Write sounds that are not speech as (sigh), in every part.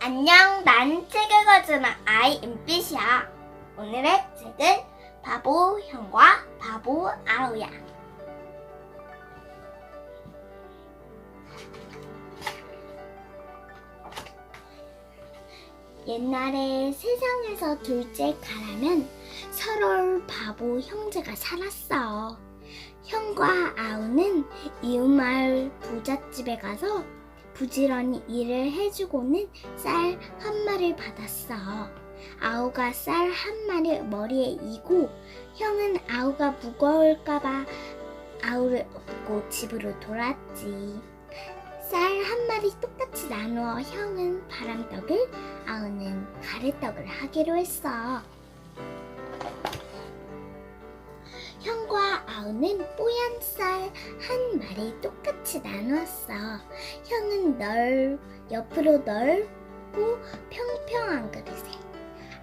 안녕, 난 책을 가지는 아이 은빛이야. 오늘의 책은 바보 형과 바보 아우야. 옛날에 세상에서 둘째 가라면 서로 바보 형제가 살았어. 형과 아우는 이웃마을 부잣집에 가서 부지런히 일을 해주고는 쌀 한 마리를 받았어. 아우가 쌀 한 마리 머리에 이고 형은 아우가 무거울까봐 아우를 업고 집으로 돌아왔지. 쌀 한 마리 똑같이 나누어 형은 바람떡을 아우는 가래떡을 하기로 했어. 아우는 뽀얀 쌀 한 마리 똑같이 나누었어. 형은 넓, 옆으로 넓고 평평한 그릇에,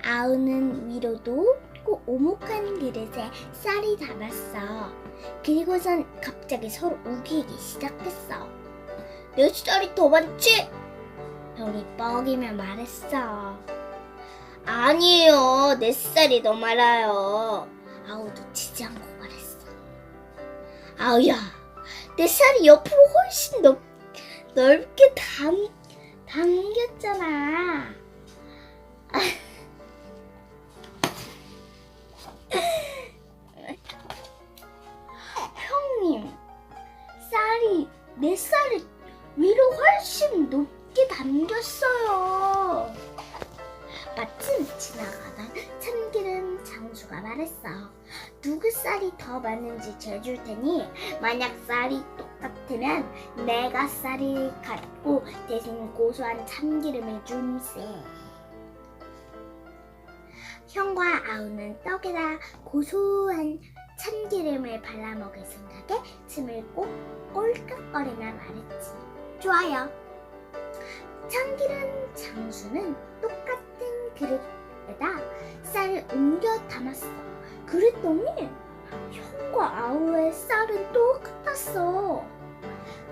아우는 위로 높고 오목한 그릇에 쌀이 담았어. 그리고선 갑자기 서로 우기기 시작했어. 내 쌀이 더 많지? 형이 뻐기며 말했어. 아니에요. 내 쌀이 더 많아요. 아우도 지지 않고. 아우야, 내 쌀이 옆으로 훨씬 넓, 넓게 담, 담겼잖아. (laughs) 형님, 쌀이, 내 쌀이 위로 훨씬 높게 담겼어요. 마침 지나가던 참기름 장수가 말했어. 누구 쌀이 더 많은지 재줄 테니 만약 쌀이 똑같으면 내가 쌀이 갖고 대신 고소한 참기름을 줌세. 형과 아우는 떡에다 고소한 참기름을 발라먹을 생각에 침을 꼭 꼴깍거리며 말했지. 좋아요. 참기름 장수는 똑같은 그릇에다 쌀을 옮겨 담았어. 그랬더니 형과 아우의 쌀은 똑같았어.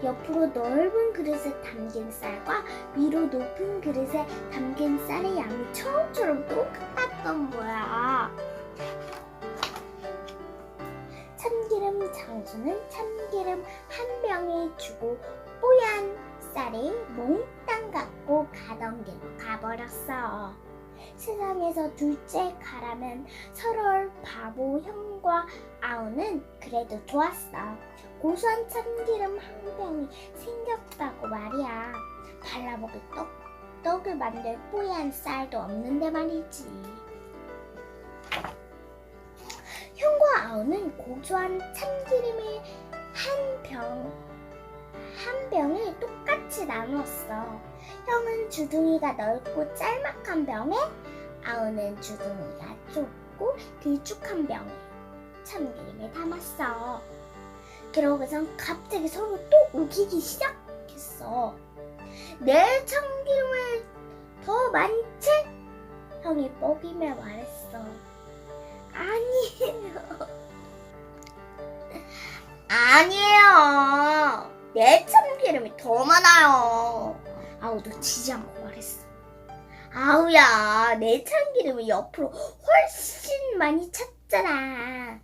옆으로 넓은 그릇에 담긴 쌀과 위로 높은 그릇에 담긴 쌀의 양이 처음처럼 똑같았던 거야. 참기름 장수는 참기름 한 병이 주고 뽀얀 쌀이 몽땅 갖고 가던 길로 가버렸어. 세상에서 둘째 가라면 서로 바보 형과 아우는 그래도 좋았어. 고소한 참기름 한 병이 생겼다고 말이야. 발라먹을 떡, 떡을 만들 뽀얀 쌀도 없는데 말이지. 형과 아우는 고소한 참기름을 한 병, 한 병을 똑같이 나누었어. 형은 주둥이가 넓고 짤막한 병에, 아우는 주둥이가 좁고 길쭉한 병에 참기름을 담았어. 그러고선 갑자기 서로 또 우기기 시작했어. 내 참기름을 더 많지? 형이 뻐기며 말했어. 아니에요. (laughs) 아니에요. 내 참기름이 더 많아요. 아우도 지지 않고 말했어. 아우야, 내 참기름이 옆으로 훨씬 많이 찼잖아.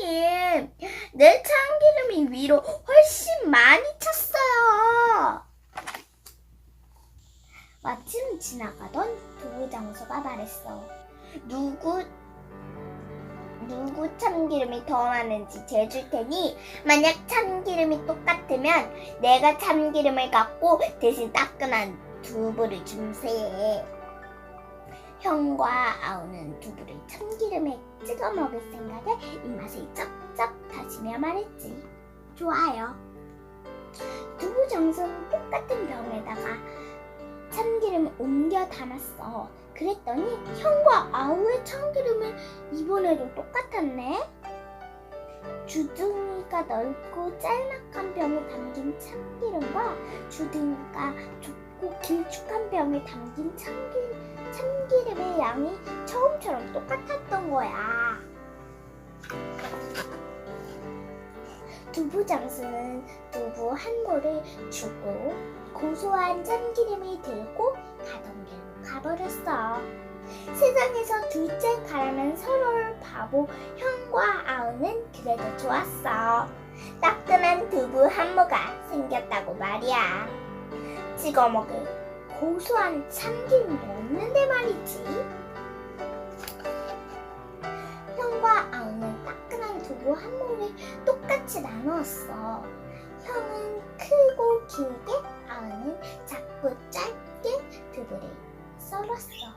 형님, 내 참기름이 위로 훨씬 많이 찼어요. 마침 지나가던 도장수가 말했어. 누구 누구 참기름이 더 많은지 재줄 테니 만약 참기름이 똑같으면 내가 참기름을 갖고 대신 따끈한 두부를 줌세. 형과 아우는 두부를 참기름에 찍어 먹을 생각에 입맛을 쩍쩍 다시며 말했지. 좋아요. 두부 정수는 똑같은 병에다가 참기름을 옮겨 담았어. 그랬더니 형과 아우의 참기름은 이번에도 똑같았네. 주둥이가 넓고 짤막한 병에 담긴 참기름과 주둥이가 좁고 길쭉한 병에 담긴 참기, 참기름의 양이 처음처럼 똑같았던 거야. 두부 장수는 두부 한 모를 주고 고소한 참기름이 들고 가던 길로 가버렸어. 세상에서 둘째 가라면 서로를 바보 형과 아우는 그래도 좋았어. 따끈한 두부 한모가 생겼다고 말이야. 찍어 먹을 고소한 참기름도 없는데 말이지. 형과 아우는 따끈한 두부 한 모를 똑같이 나누었어. 형은 크고 길게, 아우는 작고 짧게 썰었어.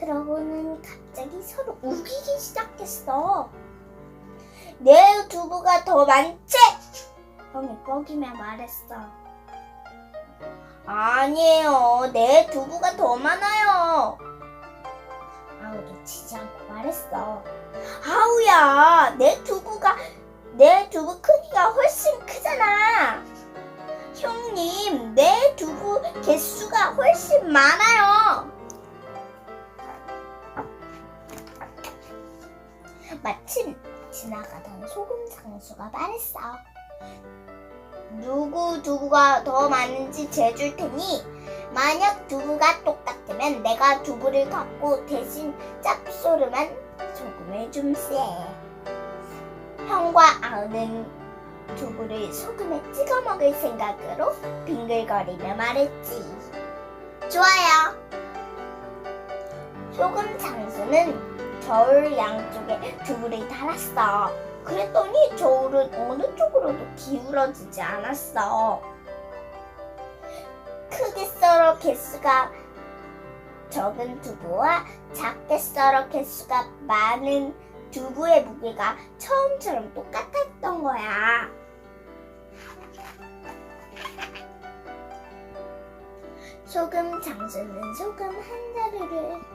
그러고는 갑자기 서로 우기기 시작했어. 내 두부가 더 많지? 형이 뻐기며 말했어. 아니에요. 내 두부가 더 많아요. 아우도 치지 않고 말했어. 아우야, 내 두부가, 내 두부 크기가 훨씬 크잖아. 형님, 내 두부 개수가 훨씬 많아요. 마침 지나가던 소금 상수가 말했어. 누구 두부가 더 많은지 재줄 테니 만약 두부가 똑같으면 내가 두부를 갖고 대신 짭소름한 소금을 줌세. 형과 아우는 두부를 소금에 찍어 먹을 생각으로 빙글거리며 말했지. 좋아요. 소금 장수는 저울 양쪽에 두부를 달았어. 그랬더니 저울은 어느 쪽으로도 기울어지지 않았어. 크게 썰어 개수가 적은 두부와 작게 썰어 개수가 많은 두부의 무게가 처음처럼 똑같았던 거야. 소금 장수는 소금 한 자루를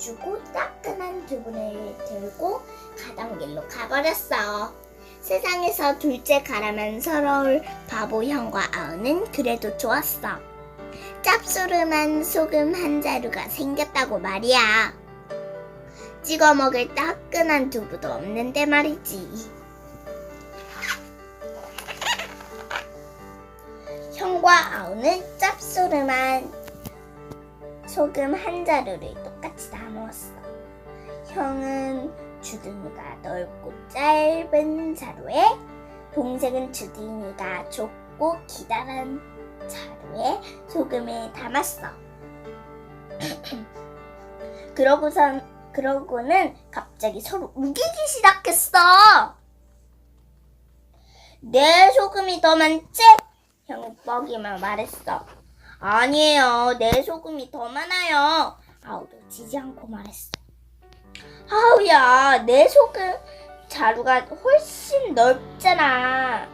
주고 따끈한 두부를 들고 가던 길로 가버렸어. 세상에서 둘째 가라면 서러울 바보 형과 아우는 그래도 좋았어. 짭조름한 소금 한 자루가 생겼다고 말이야. 찍어 먹을 따끈한 두부도 없는데 말이지. 형과 아우는 짭조름한 소금 한 자루를 똑같이 나누었어. 형은 주둥이가 넓고 짧은 자루에, 동생은 주둥이가 좁고 기다란 자루에 소금을 담았어. (clears throat) 그러고선 그러고는 갑자기 서로 우기기 시작했어. 내 소금이 더 많지? 형은 뻐기며 말했어. 아니에요. 내 소금이 더 많아요. 아우도 지지 않고 말했어. 아우야, 내 소금 자루가 훨씬 넓잖아.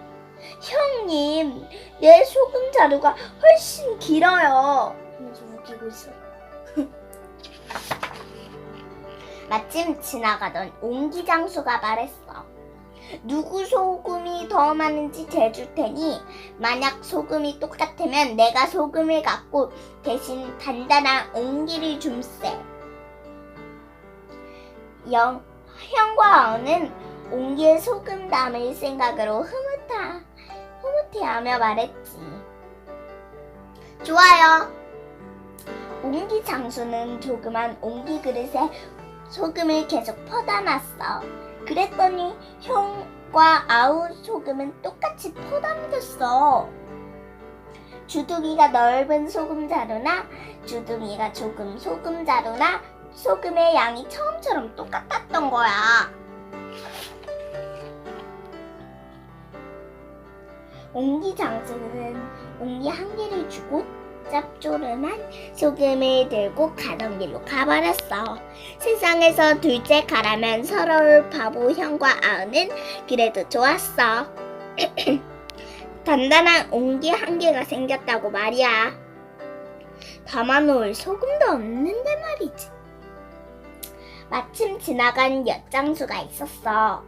형님, 내 소금 자루가 훨씬 길어요. 하면서 웃기고 있어. (laughs) 마침 지나가던 옹기 장수가 말했어. 누구 소금이 더 많은지 재줄 테니 만약 소금이 똑같으면 내가 소금을 갖고 대신 단단한 옹기를 줌세. 영, 형과 어는 옹기에 소금 담을 생각으로 흐뭇하, 흐뭇해하며 말했지. 좋아요. 옹기 장수는 조그만 옹기 그릇에 소금을 계속 퍼담았어. 그랬더니 형과 아우 소금은 똑같이 퍼담겼어. 주둥이가 넓은 소금 자루나 주둥이가 조금 소금 자루나 소금의 양이 처음처럼 똑같았던 거야. 옹기 장수는 옹기 한 개를 주고 짭조름한 소금을 들고 가던 길로 가버렸어. 세상에서 둘째 가라면 서러울 바보 형과 아우는 그래도 좋았어. (clears throat) 단단한 옹기 한 개가 생겼다고 말이야. 담아놓을 소금도 없는데 말이지. 마침 지나간 엿장수가 있었어.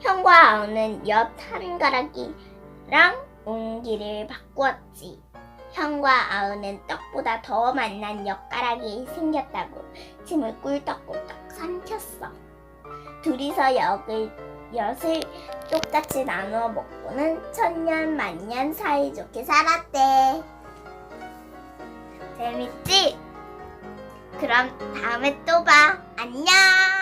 형과 아우는 엿 한 가락이랑 옹기를 바꾸었지. 형과 아우는 떡보다 더 만난 엿가락이 생겼다고 침을 꿀떡꿀떡 삼켰어. 둘이서 엿을, 엿을 똑같이 나누어 먹고는 천년 만년 사이좋게 살았대. 재밌지? 그럼 다음에 또 봐. 안녕.